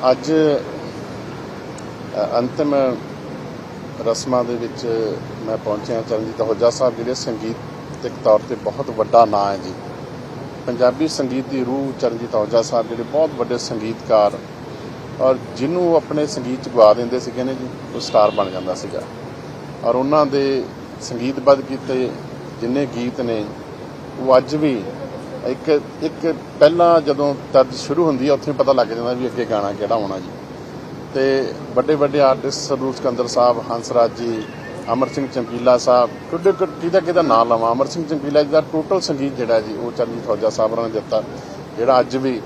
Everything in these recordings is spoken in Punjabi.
ਅੱਜ ਅ, ਅੰਤਿਮ ਰਸਮਾਂ ਦੇ ਵਿੱਚ ਮੈਂ ਪਹੁੰਚਿਆ ਚਰਨਜੀਤ ਅਹੂਜਾ ਸਾਹਿਬ ਜਿਹੜੇ ਸੰਗੀਤਿਕ ਤੌਰ ਤੇ ਬਹੁਤ ਵੱਡਾ ਨਾਂ ਹੈ ਜੀ। ਪੰਜਾਬੀ ਸੰਗੀਤ ਦੀ ਰੂਹ ਚਰਨਜੀਤ ਅਹੂਜਾ ਸਾਹਿਬ ਜਿਹੜੇ ਬਹੁਤ ਵੱਡੇ ਸੰਗੀਤਕਾਰ ਔਰ ਜਿਹਨੂੰ ਉਹ ਆਪਣੇ ਸੰਗੀਤ ਚ ਗਵਾ ਦਿੰਦੇ ਸੀਗੇ ਨੇ ਜੀ ਉਹ ਸਟਾਰ ਬਣ ਜਾਂਦਾ ਸੀਗਾ। ਔਰ ਉਹਨਾਂ ਦੇ ਸੰਗੀਤਬੱਧ ਕੀਤੇ ਜਿੰਨੇ ਗੀਤ ਨੇ ਉਹ ਅੱਜ ਵੀ ਇੱਕ ਇੱਕ ਪਹਿਲਾਂ ਜਦੋਂ ਤਰਜ ਸ਼ੁਰੂ ਹੁੰਦੀ ਹੈ ਉੱਥੇ ਪਤਾ ਲੱਗ ਜਾਂਦਾ ਵੀ ਅੱਗੇ ਗਾਣਾ ਕਿਹੜਾ ਹੋਣਾ ਜੀ। ਤੇ ਵੱਡੇ ਵੱਡੇ ਆਰਟਿਸਟ ਸਰੂਪ ਸਕੰਦਰ ਸਾਹਿਬ ਹੰਸਰਾਜ ਜੀ, ਅਮਰ ਸਿੰਘ ਚੰਪੀਲਾ ਸਾਹਿਬ ਕਿਹਦੇ ਕਿਹਦਾ ਕਿਹਦਾ ਨਾਮ ਲਵਾਂ? ਅਮਰ ਸਿੰਘ ਚੰਪੀਲਾ ਜੀ ਦਾ ਟੋਟਲ ਸੰਗੀਤ ਜਿਹੜਾ ਜੀ, ਉਹ ਚਰਨਜੀਤ ਫੌਜਾ ਸਾਹਿਬ ਹੋਰਾਂ ਨੇ ਦਿੱਤਾ। ਜਿਹੜਾ ਅੱਜ ਵੀ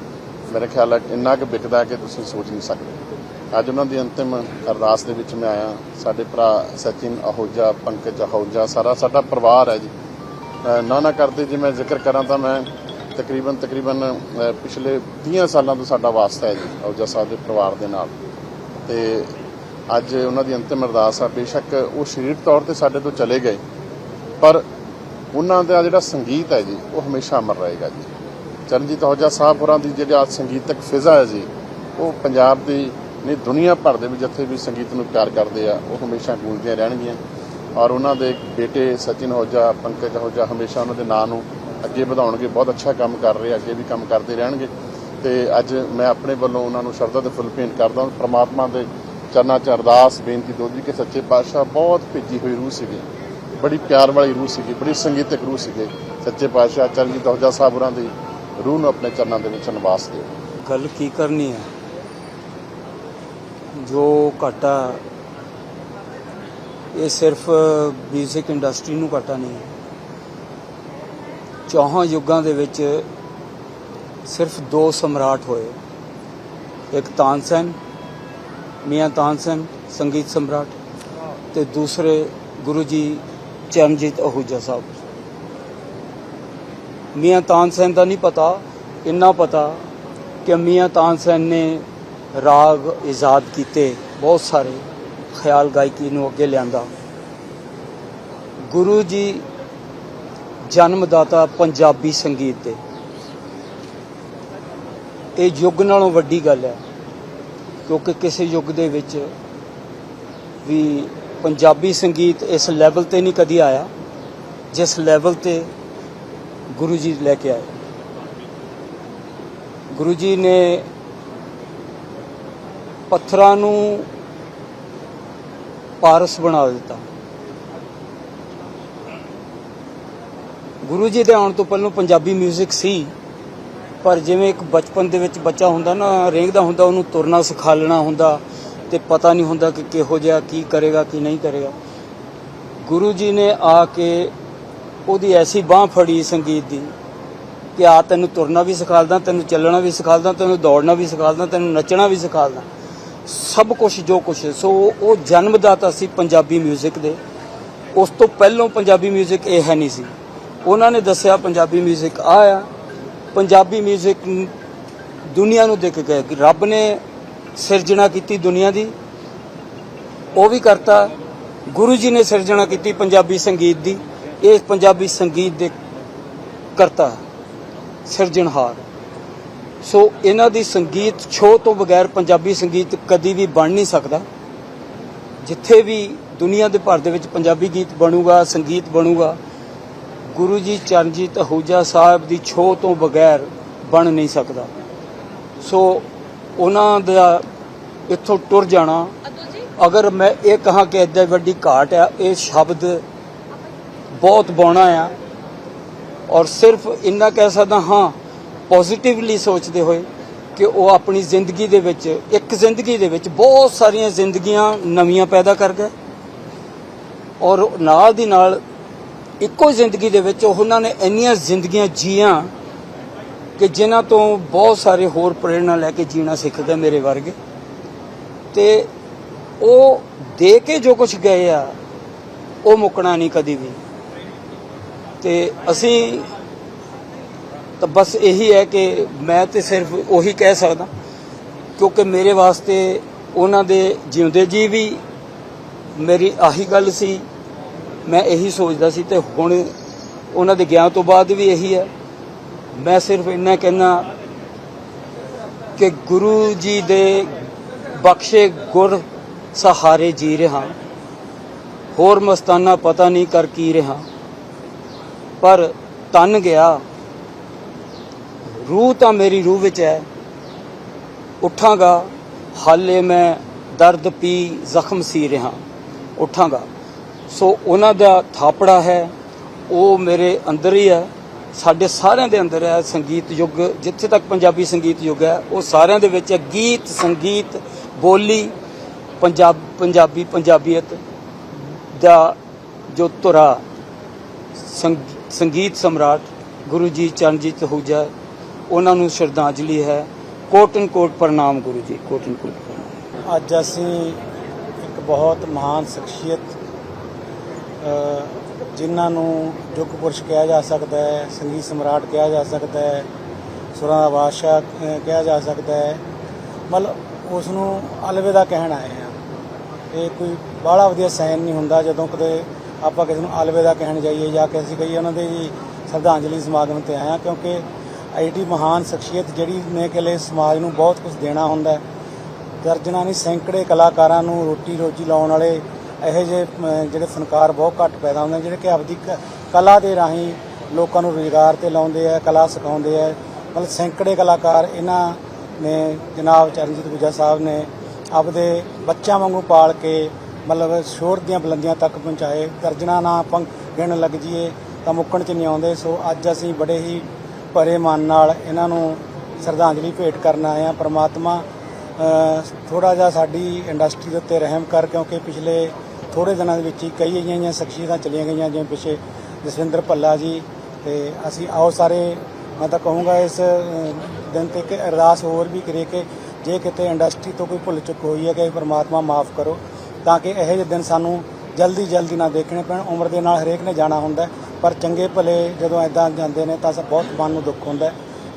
ਮੇਰੇ ਖਿਆਲ ਹੈ ਇੰਨਾ ਕੁ ਵਿਕਦਾ ਕਿ ਤੁਸੀਂ ਸੋਚ ਨਹੀਂ ਸਕਦੇ। ਅੱਜ ਉਹਨਾਂ ਦੀ ਅੰਤਿਮ ਅਰਦਾਸ ਦੇ ਵਿੱਚ ਮੈਂ ਆਇਆ। ਸਾਡੇ ਭਰਾ ਸਚਿਨ ਅਹੂਜਾ, ਪੰਕਜ ਅਹੂਜਾ, ਸਾਰਾ ਸਾਡਾ ਪਰਿਵਾਰ ਹੈ ਜੀ। ਅ, ਨਾ ਨਾ ਕਰਦੇ ਜੇ ਮੈਂ ਜ਼ਿਕਰ ਕਰਾਂ ਤਾਂ ਮੈਂ ਤਕਰੀਬਨ ਤਕਰੀਬਨ ਪਿਛਲੇ 30 ਸਾਲਾਂ ਤੋਂ ਸਾਡਾ ਵਾਸਤਾ ਹੈ ਜੀ ਅਹੂਜਾ ਸਾਹਿਬ ਦੇ ਪਰਿਵਾਰ ਦੇ ਨਾਲ। ਤੇ ਅੱਜ ਉਹਨਾਂ ਦੀ ਅੰਤਿਮ ਅਰਦਾਸ ਆ ਬੇਸ਼ੱਕ ਉਹ ਸਰੀਰਕ ਤੌਰ ਤੇ ਸਾਡੇ ਤੋਂ ਚਲੇ ਗਏ ਪਰ ਉਹਨਾਂ ਦਾ ਜਿਹੜਾ ਸੰਗੀਤ ਹੈ ਜੀ ਉਹ ਹਮੇਸ਼ਾ ਅਮਰ ਰਹੇਗਾ ਜੀ। ਚਰਨਜੀਤ ਅਹੂਜਾ ਸਾਹਿਬ ਹੋਰਾਂ ਦੀ ਜਿਹੜੀ ਸੰਗੀਤਕ ਫਿਜ਼ਾ ਹੈ ਜੀ ਉਹ ਪੰਜਾਬ ਦੀ ਨਹੀਂ ਦੁਨੀਆ ਭਰ ਦੇ ਵਿੱਚ ਜਿੱਥੇ ਵੀ ਸੰਗੀਤ ਨੂੰ ਪਿਆਰ ਕਰਦੇ ਆ ਉਹ ਹਮੇਸ਼ਾ ਗੂੰਜਦੀਆਂ ਰਹਿਣਗੀਆਂ। ਔਰ ਉਹਨਾਂ ਦੇ ਬੇਟੇ ਸਚਿਨ ਅਹੂਜਾ ਪੰਕਜ ਅਹੂਜਾ ਹਮੇਸ਼ਾ ਉਹਨਾਂ ਦੇ ਨਾਂ ਨੂੰ ਅੱਗੇ ਵਧਾਉਣਗੇ। ਬਹੁਤ ਅੱਛਾ ਕੰਮ ਕਰ ਰਹੇ ਅੱਗੇ ਵੀ ਕੰਮ ਕਰਦੇ ਰਹਿਣਗੇ। ਤੇ ਅੱਜ ਮੈਂ ਆਪਣੇ ਵੱਲੋਂ ਉਹਨਾਂ ਨੂੰ ਸ਼ਰਧਾ ਦੇ ਫੁੱਲ ਭੇਂਟ ਕਰਦਾ ਹਾਂ। ਪ੍ਰਮਾਤਮਾ ਦੇ ਚਰਨਾਂ 'ਚ ਅਰਦਾਸ, ਬੇਨਤੀ ਦੋਜੀ ਕਿ ਸੱਚੇ ਪਾਤਸ਼ਾਹ ਬਹੁਤ ਭਿੱਜੀ ਹੋਈ ਰੂਹ ਸੀਗੀ। ਬੜੀ ਪਿਆਰ ਵਾਲੀ ਰੂਹ ਸੀਗੀ, ਬੜੀ ਸੰਗੀਤਕ ਰੂਹ ਸੀਗੇ। ਸੱਚੇ ਪਾਤਸ਼ਾਹ ਚਰਨਜੀਤ ਅਹੂਜਾ ਸਾਹਿਬ ਉਹਨਾਂ ਦੀ ਰੂਹ ਨੂੰ ਆਪਣੇ ਚਰਨਾਂ ਦੇ ਵਿੱਚ ਨਿਵਾਸ ਦਿਓ। ਗੱਲ ਕੀ ਕਰਨੀ ਹੈ? ਜੋ ਘਾਟਾ ਇਹ ਸਿਰਫ 뮤직 ਇੰਡਸਟਰੀ ਨੂੰ ਘਾਟਾ ਨਹੀਂ ਚੌਹਾਂ ਯੁੱਗਾਂ ਦੇ ਵਿੱਚ ਸਿਰਫ ਦੋ ਸਮਰਾਟ ਹੋਏ। ਇੱਕ ਤਾਨਸੈਨ, ਮੀਆਂ ਤਾਨਸੈਨ, ਸੰਗੀਤ ਸਮਰਾਟ, ਤੇ ਦੂਸਰੇ ਗੁਰੂ ਜੀ ਚਰਨਜੀਤ ਅਹੂਜਾ ਸਾਹਿਬ। ਮੀਆਂ ਤਾਨਸੈਨ ਦਾ ਨਹੀਂ ਪਤਾ, ਇੰਨਾ ਪਤਾ ਕਿ ਮੀਆਂ ਤਾਨਸੈਨ ਨੇ ਰਾਗ ਇਜਾਦ ਕੀਤੇ ਬਹੁਤ ਸਾਰੇ। ਖਿਆਲ ਗਾਇਕੀ ਨੂੰ ਅੱਗੇ ਲਿਆਂਦਾ। ਗੁਰੂ ਜੀ ਜਨਮਦਾਤਾ ਪੰਜਾਬੀ ਸੰਗੀਤ ਦੇ ਇਹ ਯੁੱਗ ਨਾਲੋਂ ਵੱਡੀ ਗੱਲ ਹੈ, ਕਿਉਂਕਿ ਕਿਸੇ ਯੁੱਗ ਦੇ ਵਿੱਚ ਵੀ ਪੰਜਾਬੀ ਸੰਗੀਤ ਇਸ ਲੈਵਲ ਤੇ ਨਹੀਂ ਕਦੀ ਆਇਆ, ਜਿਸ ਲੈਵਲ ਤੇ ਗੁਰੂ ਜੀ ਲੈ ਕੇ ਆਏ। ਗੁਰੂ ਜੀ ਨੇ ਪੱਥਰਾਂ ਨੂੰ ਪਾਰਸ ਬਣਾ ਦਿੱਤਾ। ਗੁਰੂ ਜੀ ਦੇ ਆਉਣ ਤੋਂ ਪਹਿਲਾਂ ਪੰਜਾਬੀ 뮤직 ਸੀ, ਪਰ ਜਿਵੇਂ ਇੱਕ ਬਚਪਨ ਦੇ ਵਿੱਚ ਬੱਚਾ ਹੁੰਦਾ ਨਾ, ਰੇਂਗਦਾ ਹੁੰਦਾ, ਉਹਨੂੰ ਤੁਰਨਾ ਸਿਖਾ ਲੈਣਾ ਹੁੰਦਾ ਤੇ ਪਤਾ ਨਹੀਂ ਹੁੰਦਾ ਕਿ ਕਿਹੋ ਜਿਹਾ ਕੀ ਕਰੇਗਾ, ਕੀ ਨਹੀਂ ਕਰੇਗਾ। ਗੁਰੂ ਜੀ ਨੇ ਆ ਕੇ ਉਹਦੀ ਐਸੀ ਬਾਹ ਫੜੀ ਸੰਗੀਤ ਦੀ ਕਿ ਆ ਤੈਨੂੰ ਤੁਰਨਾ ਵੀ ਸਿਖਾਲਦਾ, ਤੈਨੂੰ ਚੱਲਣਾ ਵੀ ਸਿਖਾਲਦਾ, ਤੈਨੂੰ ਦੌੜਨਾ ਵੀ ਸਿਖਾਲਦਾ, ਤੈਨੂੰ ਨੱਚਣਾ ਵੀ ਸਿਖਾਲਦਾ। ਸਭ ਕੁਝ ਜੋ ਕੁਝ ਸੋ ਉਹ ਜਨਮਦਾਤਾ ਸੀ ਪੰਜਾਬੀ 뮤직 ਦੇ ਉਸ ਤੋਂ ਪਹਿਲਾਂ ਪੰਜਾਬੀ 뮤직 ਇਹ ਹੈ ਨਹੀਂ ਸੀ ਉਹਨਾਂ ਨੇ ਦੱਸਿਆ ਪੰਜਾਬੀ 뮤직 ਆ ਆ ਪੰਜਾਬੀ 뮤직 ਦੁਨੀਆ ਨੂੰ ਦੇਖ ਕੇ ਕਿ ਰੱਬ ਨੇ ਸਿਰਜਣਾ ਕੀਤੀ ਦੁਨੀਆ ਦੀ ਉਹ ਵੀ ਕਰਤਾ ਗੁਰੂ ਜੀ ਨੇ ਸਿਰਜਣਾ ਕੀਤੀ ਪੰਜਾਬੀ ਸੰਗੀਤ ਦੀ ਇਹ ਪੰਜਾਬੀ ਸੰਗੀਤ ਦੇ ਕਰਤਾ ਸਿਰਜਣਹਾਰ ਸੋ ਇਹਨਾਂ ਦੀ ਸੰਗੀਤ ਛੋਹ ਤੋਂ ਬਗੈਰ ਪੰਜਾਬੀ ਸੰਗੀਤ ਕਦੀ ਵੀ ਬਣ ਨਹੀਂ ਸਕਦਾ। ਜਿੱਥੇ ਵੀ ਦੁਨੀਆ ਦੇ ਭਰ ਦੇ ਵਿੱਚ ਪੰਜਾਬੀ ਗੀਤ ਬਣੂਗਾ ਸੰਗੀਤ ਬਣੂਗਾ ਗੁਰੂ ਜੀ ਚਰਨਜੀਤ ਅਹੂਜਾ ਸਾਹਿਬ ਦੀ ਛੋਹ ਤੋਂ ਬਗੈਰ ਬਣ ਨਹੀਂ ਸਕਦਾ। ਸੋ ਉਹਨਾਂ ਦਾ ਇੱਥੋਂ ਟੁਰ ਜਾਣਾ। ਅਗਰ ਮੈਂ ਇਹ ਕਹਾਂ ਕਿ ਇੱਦਾਂ ਵੱਡੀ ਘਾਟ ਆ ਇਹ ਸ਼ਬਦ ਬਹੁਤ ਬੌਣਾ ਆ। ਔਰ ਸਿਰਫ ਇੰਨਾ ਕਹਿ ਸਕਦਾ ਹਾਂ ਪੋਜ਼ਿਟਿਵਲੀ ਸੋਚਦੇ ਹੋਏ ਕਿ ਉਹ ਆਪਣੀ ਜ਼ਿੰਦਗੀ ਦੇ ਵਿੱਚ, ਇੱਕ ਜ਼ਿੰਦਗੀ ਦੇ ਵਿੱਚ ਬਹੁਤ ਸਾਰੀਆਂ ਜ਼ਿੰਦਗੀਆਂ ਨਵੀਆਂ ਪੈਦਾ ਕਰ ਗਏ। ਔਰ ਨਾਲ ਦੀ ਨਾਲ ਇੱਕੋ ਜ਼ਿੰਦਗੀ ਦੇ ਵਿੱਚ ਉਹਨਾਂ ਨੇ ਇੰਨੀਆਂ ਜ਼ਿੰਦਗੀਆਂ ਜੀਆਂ ਕਿ ਜਿਨ੍ਹਾਂ ਤੋਂ ਬਹੁਤ ਸਾਰੇ ਹੋਰ ਪ੍ਰੇਰਣਾ ਲੈ ਕੇ ਜੀਣਾ ਸਿੱਖ ਮੇਰੇ ਵਰਗੇ। ਤੇ ਉਹ ਦੇ ਕੇ ਜੋ ਕੁਝ ਗਏ ਆ, ਉਹ ਮੁੱਕਣਾ ਨਹੀਂ ਕਦੀ ਵੀ। ਤੇ ਅਸੀਂ ਤਾਂ ਬਸ ਇਹੀ ਹੈ ਕਿ ਮੈਂ ਤੇ ਸਿਰਫ ਉਹੀ ਕਹਿ ਸਕਦਾ, ਕਿਉਂਕਿ ਮੇਰੇ ਵਾਸਤੇ ਉਹਨਾਂ ਦੇ ਜਿਉਂਦੇ ਜੀ ਵੀ ਮੇਰੀ ਆਹੀ ਗੱਲ ਸੀ, ਮੈਂ ਇਹੀ ਸੋਚਦਾ ਸੀ ਤੇ ਹੁਣ ਉਹਨਾਂ ਦੇ ਗਿਆਨ ਤੋਂ ਬਾਅਦ ਵੀ ਇਹੀ ਹੈ। ਮੈਂ ਸਿਰਫ ਇੰਨਾ ਕਹਿਣਾ ਕਿ ਗੁਰੂ ਜੀ ਦੇ ਬਖਸ਼ੇ ਗੁਰ ਸਹਾਰੇ ਜੀ ਰਿਹਾ। ਹੋਰ ਮਸਤਾਨਾ ਪਤਾ ਨਹੀਂ ਕਰ ਕੀ ਰਿਹਾ। ਪਰ ਤਨ ਗਿਆ। ਰੂਹ ਤਾਂ ਮੇਰੀ ਰੂਹ ਵਿੱਚ ਹੈ। ਉੱਠਾਂਗਾ, ਹਾਲੇ ਮੈਂ ਦਰਦ ਪੀ ਜ਼ਖਮ ਸੀ ਰਿਹਾ। ਉੱਠਾਂਗਾ। ਸੋ ਉਹਨਾਂ ਦਾ ਥਾਪੜਾ ਹੈ, ਉਹ ਮੇਰੇ ਅੰਦਰ ਹੀ ਹੈ। ਸਾਡੇ ਸਾਰਿਆਂ ਦੇ ਅੰਦਰ ਹੈ ਸੰਗੀਤ ਯੁੱਗ। ਜਿੱਥੇ ਤੱਕ ਪੰਜਾਬੀ ਸੰਗੀਤ ਯੁੱਗ ਹੈ, ਉਹ ਸਾਰਿਆਂ ਦੇ ਵਿੱਚ ਹੈ। ਗੀਤ, ਸੰਗੀਤ, ਬੋਲੀ, ਪੰਜਾਬ, ਪੰਜਾਬੀ, ਪੰਜਾਬੀਅਤ ਦਾ ਜੋ ਧੁਰਾ ਸੰਗੀਤ ਸਮਰਾਟ ਗੁਰੂ ਜੀ ਚਰਨਜੀਤ ਹੂਜਾ ਉਹਨਾਂ ਨੂੰ ਸ਼ਰਧਾਂਜਲੀ ਹੈ। ਕੋਟਨ ਕੋਟ ਪ੍ਰਣਾਮ ਗੁਰੂ ਜੀ ਕੋਟਨ ਕੋਟ ਪ੍ਰਣਾਮ। ਅੱਜ ਅਸੀਂ ਇੱਕ ਬਹੁਤ ਮਹਾਨ ਸ਼ਖਸੀਅਤ ਜਿਨ੍ਹਾਂ ਨੂੰ ਯੁੱਗ ਪੁਰਸ਼ ਕਿਹਾ ਜਾ ਸਕਦਾ ਹੈ, ਸੰਗੀਤ ਸਮਰਾਟ ਕਿਹਾ ਜਾ ਸਕਦਾ ਹੈ, ਸੁਰਾਂ ਦਾ ਬਾਦਸ਼ਾਹ ਕਿਹਾ ਜਾ ਸਕਦਾ ਹੈ। ਮਤਲਬ ਉਸ ਨੂੰ ਅਲਵਿਦਾ ਕਹਿਣ ਆਏ ਆ ਇਹ ਕੋਈ ਬਾਹਲਾ ਵਧੀਆ ਸਾਈਨ ਨਹੀਂ ਹੁੰਦਾ ਜਦੋਂ ਕਦੇ ਆਪਾਂ ਕਿਸੇ ਨੂੰ ਅਲਵਿਦਾ ਕਹਿਣ ਜਾਈਏ ਜਾਂ ਕਿ ਅਸੀਂ ਕਹੀਏ ਉਹਨਾਂ ਦੇ ਜੀ ਸ਼ਰਧਾਂਜਲੀ ਸਮਾਗਮ ਤੇ ਆਏ ਹਾਂ, ਕਿਉਂਕਿ ਐਡੀ ਮਹਾਨ ਸ਼ਖਸੀਅਤ ਜਿਹੜੀ ਨੇ ਕਿਲੇ ਸਮਾਜ ਨੂੰ ਬਹੁਤ ਕੁਝ ਦੇਣਾ ਹੁੰਦਾ ਦਰਜਨਾਂ ਨਹੀਂ ਸੈਂਕੜੇ ਕਲਾਕਾਰਾਂ ਨੂੰ ਰੋਟੀ ਰੋਜੀ ਲਾਉਣ ਵਾਲੇ ਇਹੋ ਜਿਹੇ ਜਿਹੜੇ ਫਨਕਾਰ ਬਹੁਤ ਘੱਟ ਪੈਦਾ ਹੁੰਦੇ ਜਿਹੜੇ ਕਿ ਆਪਦੀ ਕ- ਕਲਾ ਦੇ ਰਾਹੀਂ ਲੋਕਾਂ ਨੂੰ ਰੁਜ਼ਗਾਰ ਤੇ ਲਾਉਂਦੇ ਆ, ਕਲਾ ਸਿਖਾਉਂਦੇ ਆ। ਮਤਲਬ ਸੈਂਕੜੇ ਕਲਾਕਾਰ ਇਹਨਾਂ ਨੇ ਜਨਾਬ ਚਰਨਜੀਤ ਗੁਜਾ ਸਾਹਿਬ ਨੇ ਆਪਦੇ ਬੱਚਿਆਂ ਵਾਂਗੂ ਪਾਲ ਕੇ ਮਤਲਬ ਸ਼ੋਰ ਦੀਆਂ ਬੁਲੰਦੀਆਂ ਤੱਕ ਪਹੁੰਚਾਏ। ਦਰਜਨਾਂ ਨਾ ਆਪਾਂ ਗਿਣ ਲੱਗ ਜੀਏ ਤਾਂ ਮੁੱਕਣ ਚ ਨਹੀਂ ਆਉਂਦੇ। ਸੋ ਅੱਜ ਅਸੀਂ ਬੜੇ ਹੀ ਭਰੇ ਮਨ ਨਾਲ ਇਹਨਾਂ ਨੂੰ ਸ਼ਰਧਾਂਜਲੀ ਭੇਟ ਕਰਨ ਆਏ ਆ ਪ੍ਰਮਾਤਮਾ ਥੋੜਾ ਜਿਹਾ ਸਾਡੀ ਇੰਡਸਟਰੀ ਦੇ ਉੱਤੇ ਰਹਿਮ ਕਰ, ਕਿਉਂਕਿ ਪਿਛਲੇ ਥੋੜੇ ਦਿਨਾਂ ਦੇ ਵਿੱਚ ਹੀ ਕਈ ਅਜਿਹੀਆਂ ਸ਼ਖਸੀਅਤਾਂ ਚਲੀਆਂ ਗਈਆਂ, ਜਿਵੇਂ ਪਿਛੇ ਜਸਵਿੰਦਰ ਭੱਲਾ ਜੀ ਤੇ ਅਸੀਂ ਆਓ ਸਾਰੇ। ਮੈਂ ਤਾਂ ਕਹੂੰਗਾ ਇਸ ਦਿਨ ਤੇ ਇੱਕ ਅਰਦਾਸ ਹੋਰ ਵੀ ਕਰੇ ਕਿ ਜੇ ਕਿਤੇ ਇੰਡਸਟਰੀ ਤੋਂ ਕੋਈ ਭੁੱਲ ਚੁੱਕ ਹੋਈ ਹੈ, ਕਿ ਪਰਮਾਤਮਾ ਮਾਫ ਕਰੋ, ਤਾਂ ਕਿ ਇਹੋ ਜਿਹੇ ਦਿਨ ਸਾਨੂੰ ਜਲਦੀ ਜਲਦੀ ਨਾ ਦੇਖਣੇ ਪੈਣ। ਉਮਰ ਦੇ ਨਾਲ ਹਰੇਕ ਨੇ ਜਾਣਾ ਹੁੰਦਾ ਪਰ ਚੰਗੇ ਭਲੇ ਜਦੋਂ ਐਦਾਂ ਜਾਂਦੇ ਨੇ ਤਾਂ ਬਹੁਤ ਮਨ ਨੂੰ ਦੁੱਖ ਹੁੰਦਾ।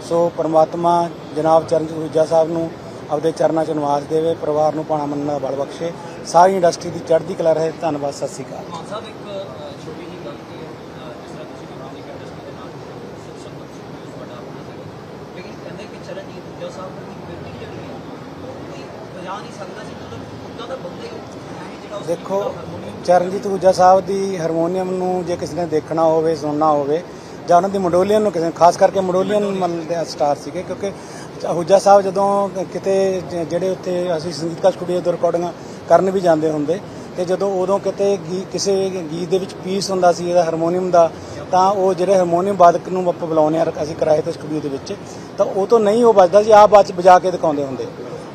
ਸੋ ਪ੍ਰਮਾਤਮਾ ਜਨਾਬ ਚਰਨਜੀਤ ਦੂਜਾ ਸਾਹਿਬ ਨੂੰ ਆਪਦੇ ਚਰਨਾਂ 'ਚ ਨਿਵਾਸ ਦੇਵੇ ਪਰਿਵਾਰ ਨੂੰ ਪਾਣਾ ਮੰਨਣ ਦਾ ਬਲ ਬਖਸ਼ੇ। ਸਾਰੀ ਇੰਡਸਟਰੀ ਦੀ ਚੜ੍ਹਦੀ ਕਲਾ ਰਹੇ ਧੰਨਵਾਦ ਸਤਿ ਸ਼੍ਰੀ ਅਕਾਲ। ਮਾਨ ਸਾਹਿਬ ਇੱਕ ਅ, ਛੋਟੀ ਜਿਹੀ ਗੱਲ ਕਿ ਅ, ਜਿਸ ਤਰ੍ਹਾਂ ਤੁਸੀਂ ਵੀ ਮਿਊਜ਼ਿਕ ਇੰਡਸਟਰੀ ਦੇ ਨਾਲ ਸੰਬੰਧ ਤੁਹਾਡਾ ਆਪਣਾ ਹੈਗਾ ਲੇਕਿਨ ਕਹਿੰਦੇ ਕਿ ਚਰਨਜੀਤ ਦੂਜਾ ਸਾਹਿਬ ਦੀ ਬੇਟੀ ਜਿਹੜੀ ਹੈ ਉਹ ਕੋਈ ਬਜਾ ਨਹੀਂ ਸਕਦਾ ਸੀ ਮਤਲਬ ਉੱਦਾਂ ਦਾ ਬੰਦੇ ਹੈ ਨਹੀਂ ਜਿਹੜਾ ਉਸ ਦੇਖੋ ਚਰਨਜੀਤ ਹੂਜਾ ਸਾਹਿਬ ਦੀ ਹਾਰਮੋਨੀਅਮ ਨੂੰ ਜੇ ਕਿਸੇ ਨੇ ਦੇਖਣਾ ਹੋਵੇ ਸੁਣਨਾ ਹੋਵੇ ਜਾਂ ਉਹਨਾਂ ਦੀ ਮਡੋਲੀਅਨ ਨੂੰ ਕਿਸੇ ਖਾਸ ਕਰਕੇ ਮਡੋਲੀਅਨ ਮਨ ਦੇ ਸਟਾਰ ਸੀਗੇ ਕਿਉਂਕਿ ਹੂਜਾ ਸਾਹਿਬ ਜਦੋਂ ਕਿਤੇ ਜਿਹੜੇ ਉੱਥੇ ਅਸੀਂ ਸੰਗੀਤਕਾਰ ਸਟੂਡੀਓ ਤੋਂ ਰਿਕਾਰਡਿੰਗਾਂ ਕਰਨ ਵੀ ਜਾਂਦੇ ਹੁੰਦੇ ਤੇ ਜਦੋਂ ਉਦੋਂ ਕਿਤੇ ਕਿਸੇ ਗੀਤ ਦੇ ਵਿੱਚ ਪੀਸ ਹੁੰਦਾ ਸੀ ਇਹਦਾ ਹਾਰਮੋਨੀਅਮ ਦਾ ਤਾਂ ਉਹ ਜਿਹੜੇ ਹਾਰਮੋਨੀਅਮ ਵਾਦਕ ਨੂੰ ਆਪਾਂ ਬੁਲਾਉਂਦੇ ਆ ਅਸੀਂ ਕਿਰਾਏ ਤੇ ਸਟੂਡੀਓ ਦੇ ਵਿੱਚ ਤਾਂ ਉਹ ਤੋਂ ਨਹੀਂ ਉਹ ਵੱਜਦਾ ਸੀ ਆਪ ਬਾਅਦ ਚ ਵਜਾ ਕੇ ਦਿਖਾਉਂਦੇ ਹੁੰਦੇ।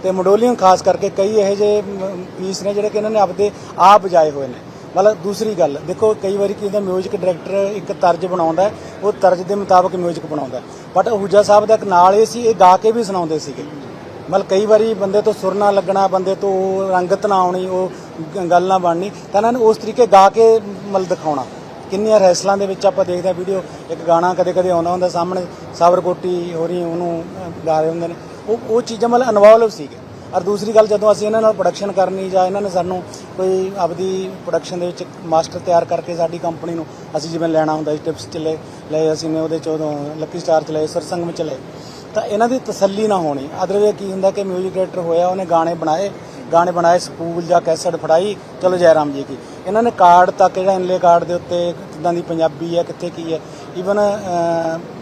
ਤੇ ਮਡੋਲੀਅਨ ਖਾਸ ਕਰਕੇ ਕਈ ਇਹੋ ਜਿਹੇ ਮ, ਪੀਸ ਨੇ ਜਿਹੜੇ ਕਿ ਇਹਨਾਂ ਨੇ ਆਪਦੇ ਆਪ ਵਜਾਏ ਹੋਏ ਨੇ। ਮਤਲਬ ਦੂਸਰੀ ਗੱਲ ਦੇਖੋ ਕਈ ਵਾਰੀ ਕੀ ਹੁੰਦਾ ਮਿਊਜ਼ਿਕ ਡਾਇਰੈਕਟਰ ਇੱਕ ਤਰਜ ਬਣਾਉਂਦਾ ਹੈ, ਉਹ ਤਰਜ ਦੇ ਮੁਤਾਬਕ ਮਿਊਜ਼ਿਕ ਬਣਾਉਂਦਾ ਬਟ ਹੂਜਾ ਸਾਹਿਬ ਦਾ ਇੱਕ ਨਾਲ ਇਹ ਸੀ ਇਹ ਗਾ ਕੇ ਵੀ ਸੁਣਾਉਂਦੇ ਸੀਗੇ। ਮਤਲਬ ਕਈ ਵਾਰੀ ਬੰਦੇ ਤੋਂ ਸੁਰ ਨਾ ਲੱਗਣਾ ਬੰਦੇ ਤੋਂ ਉਹ ਰੰਗਤ ਨਾ ਆਉਣੀ ਉਹ ਗ- ਗੱਲ ਨਾ ਬਣਨੀ ਤਾਂ ਇਹਨਾਂ ਨੇ ਉਸ ਤਰੀਕੇ ਗਾ ਕੇ ਮਤਲਬ ਦਿਖਾਉਣਾ। ਕਿੰਨੀਆਂ ਰੈਸਲਾਂ ਦੇ ਵਿੱਚ ਆਪਾਂ ਦੇਖਦੇ ਆ ਵੀਡੀਓ ਇੱਕ ਗਾਣਾ ਕਦੇ ਕਦੇ ਆਉਂਦਾ ਹੁੰਦਾ ਸਾਹਮਣੇ ਸਾਬਰ ਕੋਟੀ ਹੋਰੀ ਉਹਨੂੰ ਗਾ ਰਹੇ ਹੁੰਦੇ ਨੇ। ਉਹ ਉਹ ਚੀਜ਼ਾਂ ਮਤਲਬ ਇਨਵੋਲਵ ਸੀਗੇ। ਔਰ ਦੂਸਰੀ ਗੱਲ ਜਦੋਂ ਅਸੀਂ ਇਹਨਾਂ ਨਾਲ ਪ੍ਰੋਡਕਸ਼ਨ ਕਰਨੀ ਜਾਂ ਇਹਨਾਂ ਨੇ ਸਾਨੂੰ ਕੋਈ ਆਪਦੀ ਪ੍ਰੋਡਕਸ਼ਨ ਦੇ ਵਿੱਚ ਮਾਸਟਰ ਤਿਆਰ ਕਰਕੇ ਸਾਡੀ ਕੰਪਨੀ ਨੂੰ ਅਸੀਂ ਜਿਵੇਂ ਲੈਣਾ ਹੁੰਦਾ ਸੀ ਟਿਪਸ ਚ ਲੈ ਲਏ ਅਸੀਂ ਨੇ ਉਹਦੇ ਚ ਉਦੋਂ ਲੱਕੀ ਸਟਾਰ ਚ ਲਏ ਸਰਸੰਗ ਚ ਲਏ। ਤਾਂ ਇਹਨਾਂ ਦੀ ਤਸੱਲੀ ਨਾ ਹੋਣੀ। ਅਦਰਵੇ ਕੀ ਹੁੰਦਾ ਕਿ ਮਿਊਜ਼ਿਕ ਡਾਇਰੈਕਟਰ ਹੋਇਆ, ਉਹਨੇ ਗਾਣੇ ਬਣਾਏ ਗਾਣੇ ਬਣਾਏ, ਸਕੂਲ ਜਾਂ ਕੈਸਟ ਫੜਾਈ, ਚਲੋ ਜੈਰਾਮ ਜੀ ਕੀ। ਇਹਨਾਂ ਨੇ ਕਾਰਡ ਤੱਕ ਜਿਹੜਾ ਇਨਲੇ ਕਾਰਡ ਦੇ ਉੱਤੇ ਕਿੱਦਾਂ ਦੀ ਪੰਜਾਬੀ ਹੈ, ਕਿੱਥੇ ਕੀ ਹੈ। ਈਵਨ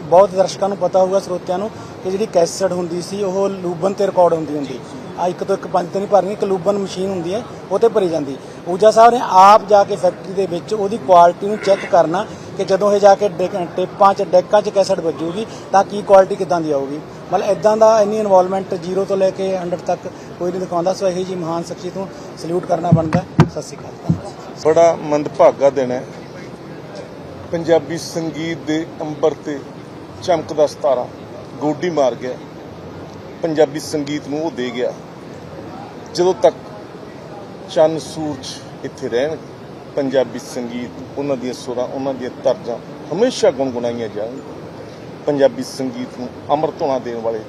ਬਹੁਤ ਦਰਸ਼ਕਾਂ ਨੂੰ ਪਤਾ ਹੋਊਗਾ, ਸਰੋਤਿਆਂ ਨੂੰ ਕਿ ਜਿਹੜੀ ਕੈਸਟ ਹੁੰਦੀ ਸੀ ਉਹ ਲੂਬਨ ਤੇ ਰਿਕਾਰਡ ਹੁੰਦੀ ਹੁੰਦੀ। ਆ ਇੱਕ ਤੋਂ ਇੱਕ ਪੰਜ ਤੇ ਨਹੀਂ ਭਰਨੀ ਇੱਕ ਲੂਬਨ ਮਸ਼ੀਨ ਹੁੰਦੀ ਹੈ ਉਹ ਤੇ ਭਰੀ ਜਾਂਦੀ। ਊਜਾ ਸਾਹਿਬ ਨੇ ਆਪ ਜਾ ਕੇ ਫੈਕਟਰੀ ਦੇ ਵਿੱਚ ਉਹਦੀ ਕੁਆਲਿਟੀ ਨੂੰ ਚੈੱਕ ਕਰਨਾ ਕਿ ਜਦੋਂ ਇਹ ਜਾ ਕੇ ਡੈਕ- ਟੇਪਾਂ 'ਚ ਡੈਕਾਂ 'ਚ ਕੈਸਟ ਵੱਜੂਗੀ ਤਾਂ ਕੀ ਕੁਆਲਿਟੀ ਕਿਦਾਂ ਦੀ ਆਊਗੀ। ਮਤਲਬ ਇਦਾਂ ਦਾ ਇੰਨੀ ਇਨਵੋਲਵਮੈਂਟ ਜ਼ੀਰੋ ਤੋਂ ਲੈ ਕੇ 100 ਤੱਕ ਕੋਈ ਨਹੀਂ ਦਿਖਾਉਂਦਾ ਸੋ ਇਹੀ ਜੀ ਮਹਾਨ ਸ਼ਖਸੀਅਤ ਨੂੰ ਸਲੂਟ ਕਰਨਾ ਬਣਦਾ। ਸਤਿ ਸ਼੍ਰੀ ਅਕਾਲ। ਬੜਾ ਮੰਦਭਾਗਾ ਦਿਨ ਹੈ। ਪੰਜਾਬੀ ਸੰਗੀਤ ਦੇ ਅੰਬਰ ਤੇ ਚਮਕਦਾ ਸਿਤਾਰਾ। ਗੋਡੀ ਮਾਰ ਗਿਆ, ਪੰਜਾਬੀ ਸੰਗੀਤ ਨੂੰ ਉਹ ਦੇ ਗਿਆ। ਜਦੋਂ ਤੱਕ ਚੰਨ ਸੂਰਜ ਇੱਥੇ ਰਹਿਣ, ਪੰਜਾਬੀ ਸੰਗੀਤ ਉਹਨਾਂ ਦੀਆਂ ਸੁਰਾਂ, ਉਹਨਾਂ ਦੀਆਂ ਤਰਜ਼ਾਂ ਹਮੇਸ਼ਾ ਗੁੰਗੁਣਾਈਆਂ ਜਾਣ, ਪੰਜਾਬੀ ਸੰਗੀਤ ਨੂੰ ਅਮਰਤ ਹੋਣਾ ਦੇਣ ਵਾਲੇ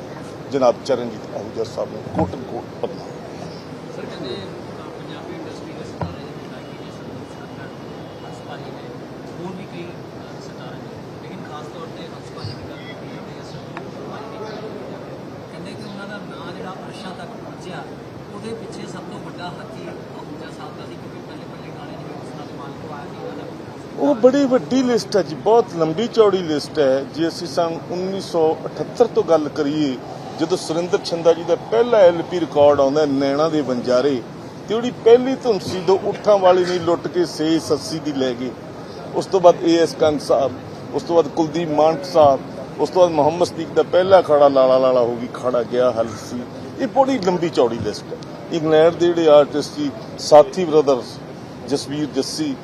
ਜਨਾਬ ਚਰਨਜੀਤ ਆਹੂਜਾ ਸਾਹਿਬ ਨੇ ਕੋਟਨ ਕੋਟ ਪਦਮਾ ਸਰ ਕਹਿੰਦੇ ਅ, ਪੰਜਾਬੀ ਇੰਡਸਟਰੀ ਦੇ ਸਿਤਾਰੇ ਜਿਵੇਂ ਲਾਈਕੀ ਜੀ ਸੰਦੀਪ ਸਰਕਾਰ ਹੰਸਪਾਲੀ ਨੇ ਹੋਰ ਵੀ ਕਈ ਅ, ਸਿਤਾਰੇ ਨੇ ਲੇਕਿਨ ਖਾਸ ਤੌਰ ਤੇ ਹੰਸਪਾਲੀ ਦੀ ਗੱਲ ਕੀਤੀ ਜਾਵੇ ਜਾਂ ਸੰਦੀਪ ਸਰਕਾਰ ਦੀ ਗੱਲ ਕੀਤੀ ਜਾਵੇ ਕਹਿੰਦੇ ਕਿ ਉਹਨਾਂ ਦਾ ਨਾਂ ਜਿਹੜਾ ਅਰਸ਼ਾਂ ਤੱਕ ਪਹੁੰਚਿਆ ਉਹਦੇ ਪਿੱਛੇ ਸਭ ਤੋਂ ਵੱਡਾ ਹੱਥੀ ਅਹੂਜਾ ਸਾਹਿਬ ਦਾ ਸੀ ਕਿਉਂਕਿ ਪਹਿਲੇ ਪਹਿਲੇ ਗਾਣੇ ਜਿਵੇਂ ਉਸ ਨਾਲ ਮਾਲ ਕੋ ਆਇਆ ਸੀ ਉਹਨਾਂ ਦਾ ਉਹ ਬੜੀ ਵੱਡੀ ਲਿਸਟ ਹੈ ਜੀ, ਬਹੁਤ ਲੰਬੀ ਚੌੜੀ ਲਿਸਟ ਹੈ। ਜੇ ਅਸੀਂ ਸੰਨ 1978 ਤੋਂ ਗੱਲ ਕਰੀਏ, ਜਦੋਂ ਸੁਰਿੰਦਰ ਛੰਦਾ ਜੀ ਦਾ ਪਹਿਲਾ ਐਲਪੀ ਰਿਕਾਰਡ ਆਉਂਦਾ ਨੈਣਾ ਦੇ ਬੰਜਾਰੇ ਤੇ ਉਹਦੀ ਪਹਿਲੀ ਧੁਨ ਸੀ ਦੋ ਉੱਠਾਂ ਵਾਲੀ ਨਹੀਂ, ਲੁੱਟ ਕੇ ਸੇ ਸੱਸੀ ਦੀ ਲੈ ਗਏ। ਉਸ ਤੋਂ ਬਾਅਦ ਏਐਸ ਕੰਗ ਸਾਹਿਬ, ਉਸ ਤੋਂ ਬਾਅਦ ਕੁਲਦੀਪ ਮਾਨਕ ਸਾਹਿਬ, ਉਸ ਤੋਂ ਬਾਅਦ ਮੁਹੰਮਦ ਸਦੀਕ ਦਾ ਪਹਿਲਾ ਖੜਾ ਲਾਲਾ ਲਾਲਾ ਹੋ ਗਈ, ਖੜਾ ਗਿਆ ਹਲ ਸੀ। ਇਹ ਬੜੀ ਲੰਬੀ ਚੌੜੀ ਲਿਸਟ ਹੈ। ਇੰਗਲੈਂਡ ਦੇ ਜਿਹੜੇ ਆਰਟਿਸਟ ਸੀ, ਸਾਥੀ ਬ੍ਰਦਰਸ ਜਸਵੀਰ ਜੱਸੀ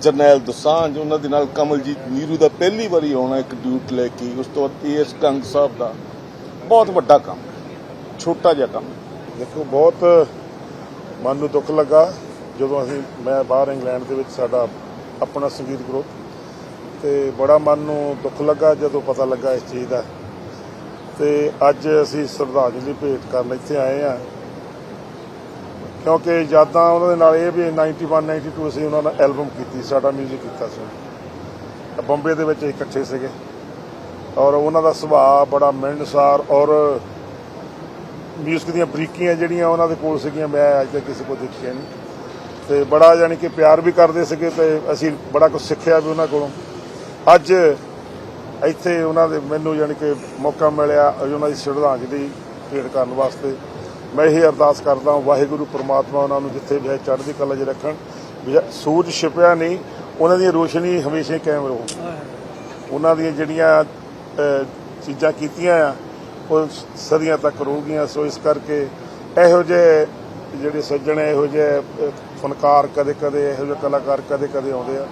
ਜਰਨੈਲ ਦੁਸਾਂਝ, ਉਹਨਾਂ ਦੇ ਨਾਲ ਕਮਲਜੀਤ ਨੀਰੂ ਦਾ ਪਹਿਲੀ ਵਾਰੀ ਆਉਣਾ, ਇੱਕ ਡਿਊਟ ਲੈ ਕੇ, ਉਸ ਤੋਂ ਬਾਅਦ ਏਐਸ ਕੰਗ ਸਾਹਿਬ ਦਾ ਬਹੁਤ ਵੱਡਾ ਕੰਮ, ਛੋਟਾ ਜਿਹਾ ਕੰਮ। ਦੇਖੋ, ਬਹੁਤ ਮਨ ਨੂੰ ਦੁੱਖ ਲੱਗਾ, ਜਦੋਂ ਅਸੀਂ, ਮੈਂ ਬਾਹਰ ਇੰਗਲੈਂਡ ਦੇ ਵਿੱਚ ਸਾਡਾ ਆਪਣਾ ਸੰਗੀਤ ਗਰੁੱਪ ਤੇ ਬੜਾ ਮਨ ਨੂੰ ਦੁੱਖ ਲੱਗਾ ਜਦੋਂ ਪਤਾ ਲੱਗਾ ਇਸ ਚੀਜ਼ ਦਾ। ਤੇ ਅੱਜ ਅਸੀਂ ਸ਼ਰਧਾਂਜਲੀ ਭੇਟ ਕਰਨ ਇੱਥੇ ਆਏ ਆ ਕਿਉਂਕਿ ਯਾਦਾਂ ਉਹਨਾਂ ਦੇ ਨਾਲ ਇਹ ਵੀ 91 92 ਅਸੀਂ ਉਹਨਾਂ ਨਾਲ ਐਲਬਮ ਕੀਤੀ, ਸਾਡਾ 뮤직 ਕੀਤਾ ਸੀ। ਬੰਬੇ ਦੇ ਵਿੱਚ ਇਕੱਠੇ ਸੀਗੇ। ਔਰ ਉਹਨਾਂ ਦਾ ਸੁਭਾਅ ਬੜਾ ਮਿਲਣਸਾਰ ਔਰ ਮਿਊਜ਼ਿਕ ਦੀਆਂ ਬਰੀਕੀਆਂ ਜਿਹੜੀਆਂ ਉਹਨਾਂ ਦੇ ਕੋਲ ਸੀਗੀਆਂ, ਮੈਂ ਅੱਜ ਤੱਕ ਕਿਸੇ ਕੋਲ ਦੇਖੀਆਂ ਨਹੀਂ। ਤੇ ਬੜਾ ਯਾਨੀ ਕਿ ਪਿਆਰ ਵੀ ਕਰਦੇ ਸੀਗੇ ਤੇ ਅਸੀਂ ਬੜਾ ਕੁਝ ਸਿੱਖਿਆ ਵੀ ਉਹਨਾਂ ਕੋਲੋਂ। ਅੱਜ ਇੱਥੇ ਉਹਨਾਂ ਦੇ ਮੈਨੂੰ ਯਾਨੀ ਕਿ ਮੌਕਾ ਮਿਲਿਆ ਉਹਨਾਂ ਦੀ ਸ਼ਰਧਾਂਜਲੀ ਭੇਟ ਕਰਨ ਵਾਸਤੇ। ਮੈਂ ਇਹ ਅਰਦਾਸ ਕਰਦਾ ਹਾਂ, ਵਾਹਿਗੁਰੂ ਪ੍ਰਮਾਤਮਾ ਉਹਨਾਂ ਨੂੰ ਜਿੱਥੇ ਵੀ ਹੈ ਚੜ੍ਹਦੀ ਕਲਾ 'ਚ ਰੱਖਣ। ਵੀ ਸੂਰਜ ਛਿਪਿਆ ਨਹੀਂ, ਉਹਨਾਂ ਦੀ ਰੋਸ਼ਨੀ ਹਮੇਸ਼ਾ ਕਾਇਮ ਰਹੂ। ਉਹਨਾਂ ਦੀਆਂ ਜਿਹੜੀਆਂ ਚੀਜ਼ਾਂ ਕੀਤੀਆਂ ਆ, ਉਹ ਸਦੀਆਂ ਤੱਕ ਰਹੂਗੀਆਂ। ਸੋ ਇਸ ਕਰਕੇ ਇਹੋ ਜਿਹੇ ਜਿਹੜੇ ਸੱਜਣ ਇਹੋ ਜਿਹੇ ਫਨਕਾਰ ਕਦੇ ਕਦੇ ਇਹੋ ਜਿਹੇ ਕਲਾਕਾਰ ਕਦੇ ਕਦੇ ਆਉਂਦੇ ਆ।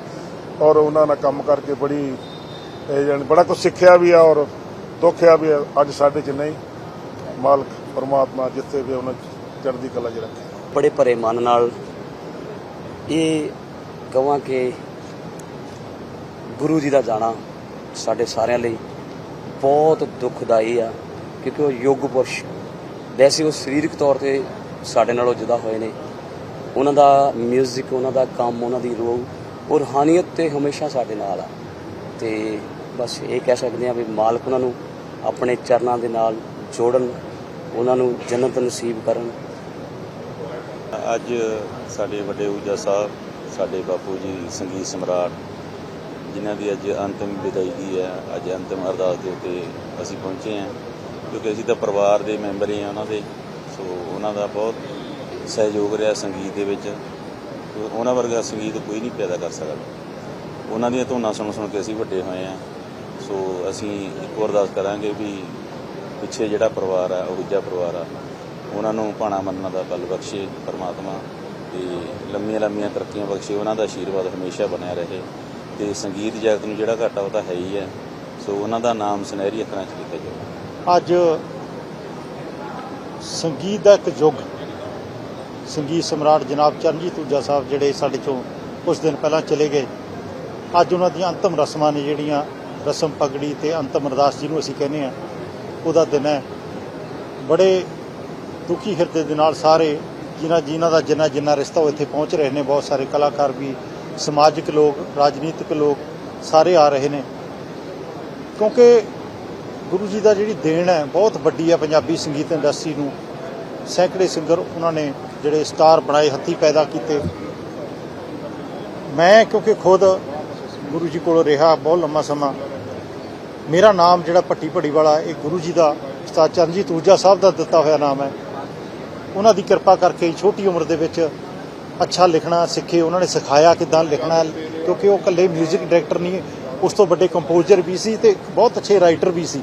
ਔਰ ਉਹਨਾਂ ਨਾਲ ਕੰਮ ਕਰਕੇ ਬੜੀ, ਇਹ ਜਾਣੀ ਬੜਾ ਕੁਝ ਸਿੱਖਿਆ ਵੀ ਆ ਔਰ ਦੁੱਖਿਆ ਵੀ ਆ। ਅੱਜ ਸਾਡੇ ਚ ਨਹੀਂ। ਮਾਲਕ ਪਰਮਾਤਮਾ ਜਿੱਥੇ ਵੀ ਉਹਨਾਂ ਨੂੰ ਚੜ੍ਹਦੀ ਕਲਾ 'ਚ ਰੱਖੇ। ਬੜੇ ਭਰੇ ਮਨ ਨਾਲ ਇਹ ਕਹਾਂ ਕਿ ਗੁਰੂ ਜੀ ਦਾ ਜਾਣਾ ਸਾਡੇ ਸਾਰਿਆਂ ਲਈ ਬਹੁਤ ਦੁਖਦਾਈ ਆ, ਕਿਉਂਕਿ ਉਹ ਯੁੱਗ ਪੁਰਸ਼ ਵੈਸੇ ਉਹ ਸਰੀਰਕ ਤੌਰ ਤੇ ਸਾਡੇ ਨਾਲੋਂ ਜੁਦਾ ਹੋਏ ਨੇ। ਉਹਨਾਂ ਦਾ 뮤직 ਉਹਨਾਂ ਦਾ ਕੰਮ, ਉਹਨਾਂ ਦੀ ਰੂਹ ਉਹ ਰੂਹਾਨੀਅਤ ਤੇ ਹਮੇਸ਼ਾ ਸਾਡੇ ਨਾਲ ਆ। ਤੇ ਬਸ ਇਹ ਕਹਿ ਸਕਦੇ ਆ ਵੀ ਮਾਲਕ ਉਹਨਾਂ ਨੂੰ ਆਪਣੇ ਚਰਨਾਂ ਦੇ ਨਾਲ ਜੋੜਨ ਉਹਨਾਂ ਨੂੰ ਜੰਨਤ ਨਸੀਬ ਕਰਨ। ਅੱਜ ਸਾਡੇ ਵੱਡੇ ਊਜਾ ਸਾਹਿਬ, ਸਾਡੇ ਬਾਪੂ ਜੀ ਸੰਗੀਤ ਸਮਰਾਟ, ਜਿਨ੍ਹਾਂ ਦੀ ਅੱਜ ਅੰਤਿਮ ਵਿਦਾਇਗੀ ਹੈ, ਅੱਜ ਅੰਤਿਮ ਅਰਦਾਸ ਦੇ ਉੱਤੇ ਅਸੀਂ ਪਹੁੰਚੇ ਹਾਂ, ਕਿਉਂਕਿ ਅਸੀਂ ਤਾਂ ਪਰਿਵਾਰ ਦੇ ਮੈਂਬਰ ਹੀ ਹਾਂ ਉਹਨਾਂ ਦੇ, ਸੋ ਉਹਨਾਂ ਦਾ ਬਹੁਤ ਸਹਿਯੋਗ ਰਿਹਾ ਸੰਗੀਤ ਦੇ ਵਿੱਚ। ਉਹਨਾਂ ਵਰਗਾ ਸੰਗੀਤ ਕੋਈ ਨਹੀਂ ਪੈਦਾ ਕਰ ਸਕਦਾ। ਉਹਨਾਂ ਦੀਆਂ ਧੁਨਾਂ ਸੁਣ ਸੁਣ ਕੇ ਅਸੀਂ ਵੱਡੇ ਹੋਏ ਹਾਂ। ਸੋ ਅਸੀਂ ਇੱਕ ਅਰਦਾਸ ਕਰਾਂਗੇ ਵੀ ਪਿੱਛੇ ਜਿਹੜਾ ਪਰਿਵਾਰ ਆ ਊਜਾ ਪਰਿਵਾਰ ਆ, ਉਹਨਾਂ ਨੂੰ ਭਾਣਾ ਮੰਨਣ ਦਾ ਬਲ ਬਖਸ਼ੇ ਪਰਮਾਤਮਾ ਤੇ ਲੰਮੀਆਂ ਲੰਮੀਆਂ ਤਰੱਕੀਆਂ ਬਖਸ਼ੇ, ਉਹਨਾਂ ਦਾ ਆਸ਼ੀਰਵਾਦ ਹਮੇਸ਼ਾ ਬਣਿਆ ਰਹੇ ਤੇ ਸੰਗੀਤ ਜਗਤ ਨੂੰ ਜਿਹੜਾ ਘਾਟਾ ਉਹ ਤਾਂ ਹੈ ਹੀ ਹੈ, ਸੋ ਉਹਨਾਂ ਦਾ ਨਾਮ ਸੁਨਹਿਰੀ ਅੱਖਰਾਂ 'ਚ ਲਿਖਿਆ ਜਾਵੇ। ਅੱਜ ਸੰਗੀਤ ਦਾ ਇੱਕ ਯੁੱਗ, ਸੰਗੀਤ ਸਮਰਾਟ ਜਨਾਬ ਚਰਨਜੀਤ ਤੂਜਾ ਸਾਹਿਬ ਜਿਹੜੇ ਸਾਡੇ ਚੋਂ ਕੁਝ ਦਿਨ ਪਹਿਲਾਂ ਚਲੇ ਗਏ, ਅੱਜ ਉਹਨਾਂ ਦੀਆਂ ਅੰਤਮ ਰਸਮਾਂ ਨੇ ਜਿਹੜੀਆਂ ਰਸਮ ਪਗੜੀ ਤੇ ਅੰਤਮ ਅਰਦਾਸ ਜਿਹਨੂੰ ਅਸੀਂ ਕਹਿੰਦੇ ਆ ਉਹਦਾ ਦਿਨ ਹੈ। ਬੜੇ ਦੁਖੀ ਹਿਰਦੇ ਦੇ ਨਾਲ ਸਾਰੇ ਜਿਨ੍ਹਾਂ ਜਿਨ੍ਹਾਂ ਦਾ ਜਿੰਨਾ ਜਿੰਨਾ ਰਿਸ਼ਤਾ ਉਹ ਇੱਥੇ ਪਹੁੰਚ ਰਹੇ ਨੇ, ਬਹੁਤ ਸਾਰੇ ਕਲਾਕਾਰ ਵੀ, ਸਮਾਜਿਕ ਲੋਕ, ਰਾਜਨੀਤਿਕ ਲੋਕ ਸਾਰੇ ਆ ਰਹੇ ਨੇ। ਕਿਉਂਕਿ ਗੁਰੂ ਜੀ ਦਾ ਜਿਹੜੀ ਦੇਣ ਹੈ, ਬਹੁਤ ਵੱਡੀ ਹੈ ਪੰਜਾਬੀ ਸੰਗੀਤ ਇੰਡਸਟਰੀ ਨੂੰ। ਸੈਂਕੜੇ ਸਿੰਗਰ ਉਹਨਾਂ ਨੇ ਜਿਹੜੇ ਸਟਾਰ ਬਣਾਏ, ਹੱਥੀ ਪੈਦਾ ਕੀਤੇ। ਮੈਂ ਕਿਉਂਕਿ ਖੁਦ ਗੁਰੂ ਜੀ ਕੋਲ ਰਿਹਾ ਬਹੁਤ ਲੰਮਾ ਸਮਾਂ। ਮੇਰਾ ਨਾਮ ਜਿਹੜਾ ਪੱਟੀ ਭੜੀ ਵਾਲਾ, ਇਹ ਗੁਰੂ ਜੀ ਦਾ ਉਸਤਾਦ ਚਰਨਜੀਤ ਊਜਾ ਸਾਹਿਬ ਦਾ ਦਿੱਤਾ ਹੋਇਆ ਨਾਮ ਹੈ। ਉਹਨਾਂ ਦੀ ਕਿਰਪਾ ਕਰਕੇ ਛੋਟੀ ਉਮਰ ਦੇ ਵਿੱਚ ਅੱਛਾ ਲਿਖਣਾ ਸਿੱਖੇ, ਉਹਨਾਂ ਨੇ ਸਿਖਾਇਆ ਕਿਦਾਂ ਲਿਖਣਾ ਕਿਉਂਕਿ ਉਹ ਇਕੱਲੇ 뮤직 ਡਾਇਰੈਕਟਰ ਨਹੀਂ, ਉਸ ਤੋਂ ਵੱਡੇ ਕੰਪੋਜ਼ਰ ਵੀ ਸੀ ਤੇ ਬਹੁਤ ਅੱਛੇ ਰਾਈਟਰ ਵੀ ਸੀ।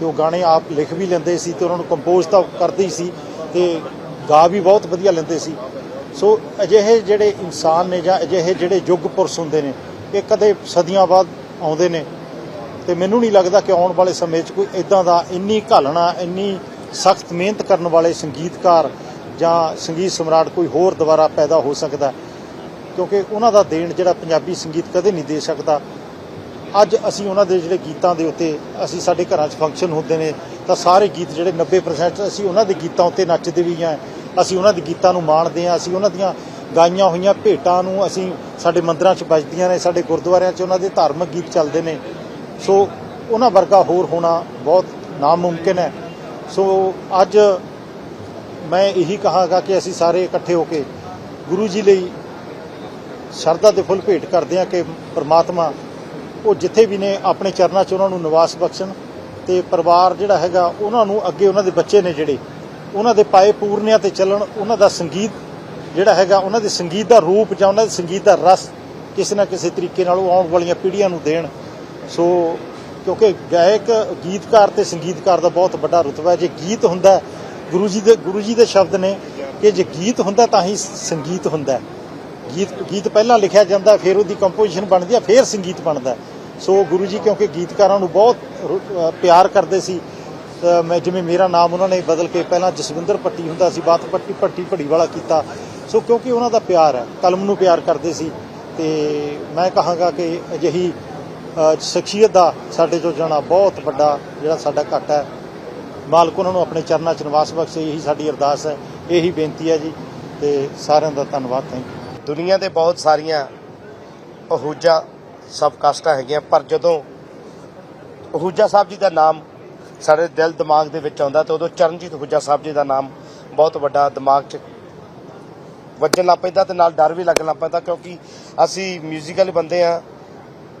ਤੇ ਉਹ ਗਾਣੇ ਆਪ ਲਿਖ ਵੀ ਲੈਂਦੇ ਸੀ ਤੇ ਉਹਨਾਂ ਨੂੰ ਕੰਪੋਜ਼ ਤਾਂ ਕਰਦੇ ਹੀ ਸੀ ਤੇ ਗਾ ਵੀ ਬਹੁਤ ਵਧੀਆ ਲੈਂਦੇ ਸੀ। ਸੋ ਅਜਿਹੇ ਜਿਹੜੇ ਇਨਸਾਨ ਨੇ ਜਾਂ ਅਜਿਹੇ ਜਿਹੜੇ ਯੁੱਗ ਪੁਰਸ਼ ਹੁੰਦੇ ਨੇ, ਇਹ ਕਦੇ ਸਦੀਆਂ ਬਾਅਦ ਆਉਂਦੇ ਨੇ। ਤੇ ਮੈਨੂੰ ਨਹੀਂ ਲੱਗਦਾ ਕਿ ਆਉਣ ਵਾਲੇ ਸਮੇਂ 'ਚ ਕੋਈ ਇਦਾਂ ਦਾ ਇੰਨੀ ਘਾਲਣਾ, ਇੰਨੀ ਸਖਤ ਮਿਹਨਤ ਕਰਨ ਵਾਲੇ ਸੰਗੀਤਕਾਰ ਜਾਂ ਸੰਗੀਤ ਸਮਰਾਟ ਕੋਈ ਹੋਰ ਦੁਬਾਰਾ ਪੈਦਾ ਹੋ ਸਕਦਾ। ਕਿਉਂਕਿ ਉਹਨਾਂ ਦਾ ਦੇਣ ਜਿਹੜਾ ਪੰਜਾਬੀ ਸੰਗੀਤ ਕਦੇ ਨਹੀਂ ਦੇ ਸਕਦਾ। ਅੱਜ ਅਸੀਂ ਉਹਨਾਂ ਦੇ ਜਿਹੜੇ ਗੀਤਾਂ ਦੇ ਉੱਤੇ ਅਸੀਂ ਸਾਡੇ ਘਰਾਂ 'ਚ ਫੰਕਸ਼ਨ ਹੁੰਦੇ ਨੇ, ਤਾਂ ਸਾਰੇ ਗੀਤ ਜਿਹੜੇ 90% ਅਸੀਂ ਉਹਨਾਂ ਦੇ ਗੀਤਾਂ ਉੱਤੇ ਨੱਚਦੇ ਵੀ ਹਾਂ। ਅਸੀਂ ਉਹਨਾਂ ਦੇ ਗੀਤਾਂ ਨੂੰ ਮਾਣਦੇ ਹਾਂ, ਅਸੀਂ ਉਹਨਾਂ ਦੀਆਂ ਗਾਈਆਂ ਹੋਈਆਂ ਭੇਟਾਂ ਨੂੰ ਅਸੀਂ ਸਾਡੇ ਮੰਦਰਾਂ 'ਚ ਵੱਜਦੀਆਂ ਨੇ, ਸਾਡੇ ਗੁਰਦੁਆਰਿਆਂ 'ਚ ਉਹਨਾਂ ਦੇ ਧਾਰਮਿਕ ਗੀਤ ਚੱਲਦੇ ਨੇ। ਸੋ ਉਹਨਾਂ ਵਰਗਾ ਹੋਰ ਹੋਣਾ ਬਹੁਤ ਨਾਮੁਮਕਿਨ ਹੈ। ਸੋ ਅੱਜ ਮੈਂ ਇਹੀ ਕਹਾਂਗਾ ਕਿ ਅਸੀਂ ਸਾਰੇ ਇਕੱਠੇ ਹੋ ਕੇ ਗੁਰੂ ਜੀ ਲਈ ਸ਼ਰਧਾ ਦੇ ਫੁੱਲ ਭੇਟ ਕਰਦੇ ਹਾਂ ਕਿ ਪ੍ਰਮਾਤਮਾ ਉਹ ਜਿੱਥੇ ਵੀ ਨੇ ਆਪਣੇ ਚਰਨਾਂ 'ਚ ਉਹਨਾਂ ਨੂੰ ਨਿਵਾਸ ਬਖਸ਼ਣ ਤੇ ਪਰਿਵਾਰ ਜਿਹੜਾ ਹੈਗਾ ਉਹਨਾਂ ਨੂੰ ਅੱਗੇ ਉਹਨਾਂ ਦੇ ਬੱਚੇ ਨੇ ਜਿਹੜੇ, ਉਹਨਾਂ ਦੇ ਪਾਏ ਪੂਰਨਿਆਂ ਤੇ ਚੱਲਣ, ਉਹਨਾਂ ਦਾ ਸੰਗੀਤ ਜਿਹੜਾ ਹੈਗਾ, ਉਹਨਾਂ ਦੇ ਸੰਗੀਤ ਦਾ ਰੂਪ ਜਾਂ ਉਹਨਾਂ ਦੇ ਸੰਗੀਤ ਦਾ ਰਸ ਕਿਸੇ ਨਾ ਕਿਸੇ ਤਰੀਕੇ ਨਾਲ ਉਹ ਆਉਣ ਵਾਲੀਆਂ ਪੀੜ੍ਹੀਆਂ ਨੂੰ ਦੇਣ। ਸੋ ਕਿਉਂਕਿ ਗਾਇਕ, ਗੀਤਕਾਰ ਤੇ ਸੰਗੀਤਕਾਰ ਦਾ ਬਹੁਤ ਵੱਡਾ ਰੁਤਬਾ ਹੈ। ਜੇ ਗੀਤ ਹੁੰਦਾ ਗੁਰੂ ਜੀ ਦੇ, ਗੁਰੂ ਜੀ ਦੇ ਸ਼ਬਦ ਨੇ ਕਿ ਜੇ ਗੀਤ ਹੁੰਦਾ ਤਾਂ ਹੀ ਸੰਗੀਤ ਹੁੰਦਾ ਗੀਤ ਗੀਤ ਪਹਿਲਾਂ ਲਿਖਿਆ ਜਾਂਦਾ ਫਿਰ ਉਹਦੀ ਕੰਪੋਜੀਸ਼ਨ ਬਣਦੀ ਹੈ, ਫਿਰ ਸੰਗੀਤ ਬਣਦਾ ਸੋ ਗੁਰੂ ਜੀ ਕਿਉਂਕਿ ਗੀਤਕਾਰਾਂ ਨੂੰ ਬਹੁਤ ਪਿਆਰ ਕਰਦੇ ਸੀ ਮੈਂ, ਜਿਵੇਂ ਮੇਰਾ ਨਾਮ ਉਹਨਾਂ ਨੇ ਬਦਲ ਕੇ ਪਹਿਲਾਂ ਜਸਵਿੰਦਰ ਪੱਟੀ ਹੁੰਦਾ ਸੀ ਬਾਤ ਪੱਟੀ ਪੱਟੀ ਭੜੀ ਵਾਲਾ ਕੀਤਾ। ਸੋ ਕਿਉਂਕਿ ਉਹਨਾਂ ਦਾ ਪਿਆਰ ਹੈ, ਕਲਮ ਨੂੰ ਪਿਆਰ ਕਰਦੇ ਸੀ। ਤੇ ਮੈਂ ਕਹਾਂਗਾ ਕਿ ਅਜਿਹੀ ਸ਼ਖਸੀਅਤ ਦਾ ਸਾਡੇ ਚੋਂ ਜਾਣਾ ਬਹੁਤ ਵੱਡਾ ਜਿਹੜਾ ਸਾਡਾ ਘਾਟਾ ਹੈ। ਮਾਲਕ ਉਹਨਾਂ ਨੂੰ ਆਪਣੇ ਚਰਨਾਂ 'ਚ ਨਿਵਾਸ ਬਖਸ਼ੇ, ਇਹੀ ਸਾਡੀ ਅਰਦਾਸ ਹੈ, ਇਹੀ ਬੇਨਤੀ ਹੈ ਜੀ, ਤੇ ਸਾਰਿਆਂ ਦਾ ਧੰਨਵਾਦ ਥੈਂਕ ਯੂ ਦੁਨੀਆ ਦੇ ਬਹੁਤ ਸਾਰੀਆਂ ਅਹੂਜਾ ਸਭ ਕਾਸਟਾਂ ਹੈਗੀਆਂ, ਪਰ ਜਦੋਂ ਅਹੂਜਾ ਸਾਹਿਬ ਜੀ ਦਾ ਨਾਮ ਸਾਡੇ ਦਿਲ ਦਿਮਾਗ ਦੇ ਵਿੱਚ ਆਉਂਦਾ, ਤਾਂ ਉਦੋਂ ਚਰਨਜੀਤ ਅਹੂਜਾ ਸਾਹਿਬ ਜੀ ਦਾ ਨਾਮ ਬਹੁਤ ਵੱਡਾ ਦਿਮਾਗ 'ਚ ਵੱਜਣ ਲੱਗ ਪੈਂਦਾ, ਤੇ ਨਾਲ ਡਰ ਵੀ ਲੱਗਣ ਲੱਗ ਪੈਂਦਾ, ਕਿਉਂਕਿ ਅਸੀਂ ਮਿਊਜ਼ੀਕਲ ਬੰਦੇ ਆ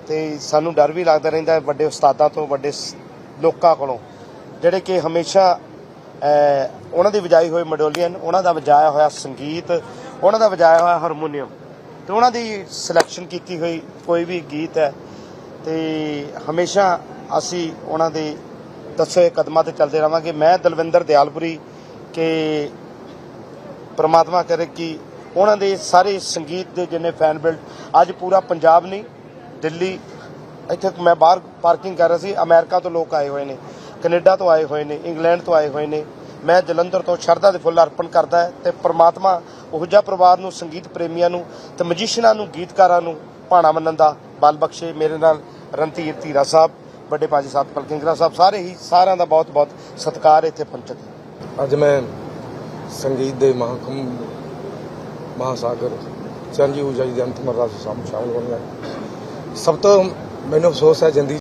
ਤੇ ਸਾਨੂੰ ਡਰ ਵੀ ਲੱਗਦਾ ਰਹਿੰਦਾ ਹੈ ਵੱਡੇ ਉਸਤਾਦਾਂ ਤੋਂ, ਵੱਡੇ ਸ- ਲੋਕਾਂ ਕੋਲੋਂ, ਜਿਹੜੇ ਕਿ ਹਮੇਸ਼ਾ ਉਹਨਾਂ ਦੀ ਵਜਾਈ ਹੋਈ ਮੈਡੋਲੀਅਨ, ਉਹਨਾਂ ਦਾ ਵਜਾਇਆ ਹੋਇਆ ਸੰਗੀਤ, ਉਹਨਾਂ ਦਾ ਵਜਾਇਆ ਹੋਇਆ ਹਾਰਮੋਨੀਅਮ, ਤੇ ਉਹਨਾਂ ਦੀ ਸਿਲੈਕਸ਼ਨ ਕੀਤੀ ਹੋਈ ਕੋਈ ਵੀ ਗੀਤ ਹੈ, ਤੇ ਹਮੇਸ਼ਾ ਅਸੀਂ ਉਹਨਾਂ ਦੇ ਦੱਸੇ ਕਦਮਾਂ ਤੇ ਚੱਲਦੇ ਰਵਾਂਗੇ ਮੈਂ ਦਲਵਿੰਦਰ ਦਿਆਲਪੁਰੀ ਕਿ ਪ੍ਰਮਾਤਮਾ ਕਰੇ ਕਿ ਉਹਨਾਂ ਦੇ ਸਾਰੇ ਸੰਗੀਤ ਦੇ ਜਿੰਨੇ ਫੈਨ ਬਿਲਡ ਅੱਜ ਪੂਰਾ ਪੰਜਾਬ ਨਹੀਂ ਦਿੱਲੀ, ਇੱਥੇ ਮੈਂ ਬਾਹਰ ਪਾਰਕਿੰਗ ਕਰ ਰਿਹਾ ਸੀ, ਅਮਰੀਕਾ ਤੋਂ ਲੋਕ ਆਏ ਹੋਏ ਨੇ, ਕੈਨੇਡਾ ਤੋਂ ਆਏ ਹੋਏ ਨੇ, ਇੰਗਲੈਂਡ ਤੋਂ ਆਏ ਹੋਏ ਨੇ। ਮੈਂ ਜਲੰਧਰ ਤੋਂ ਸ਼ਰਧਾ ਦੇ ਫੁੱਲ ਅਰਪਣ ਕਰਦਾ ਹੈ ਤੇ ਪ੍ਰਮਾਤਮਾ ਉਹ ਜਿਹਾ ਪਰਿਵਾਰ ਨੂੰ, ਸੰਗੀਤ ਪ੍ਰੇਮੀਆਂ ਨੂੰ ਤੇ ਮਜੀਸ਼ੀਅਨਾਂ ਨੂੰ, ਗੀਤਕਾਰਾਂ ਨੂੰ ਭਾਣਾ ਮੰਨਣ ਦਾ ਬਲ ਬਖਸ਼ੇ। ਮੇਰੇ ਨਾਲ ਰਣਧੀਰ ਧੀਰਾ ਸਾਹਿਬ, ਵੱਡੇ ਪਾਜੀ ਸਾਹਿਬ ਪਲਕਿੰਗਰਾ ਸਾਹਿਬ, ਸਾਰੇ ਹੀ ਸਾਰਿਆਂ ਦਾ ਬਹੁਤ ਬਹੁਤ ਸਤਿਕਾਰ ਇੱਥੇ ਪਹੁੰਚੇ ਅੱਜ ਮੈਂ ਸੰਗੀਤ ਦੇ ਮਹਾਕੁੰਭ, ਮਹਾਸਾਗਰ ਚੰਜੀ ਉਜਾਈ ਦੇ ਅੰਤਮ ਅਰਦਾਸ ਵਿੱਚ ਸ਼ਾਮਲ ਹੋਣ ਸਭ ਤੋਂ ਮੈਨੂੰ ਅਫਸੋਸ ਹੈ ਜ਼ਿੰਦਗੀ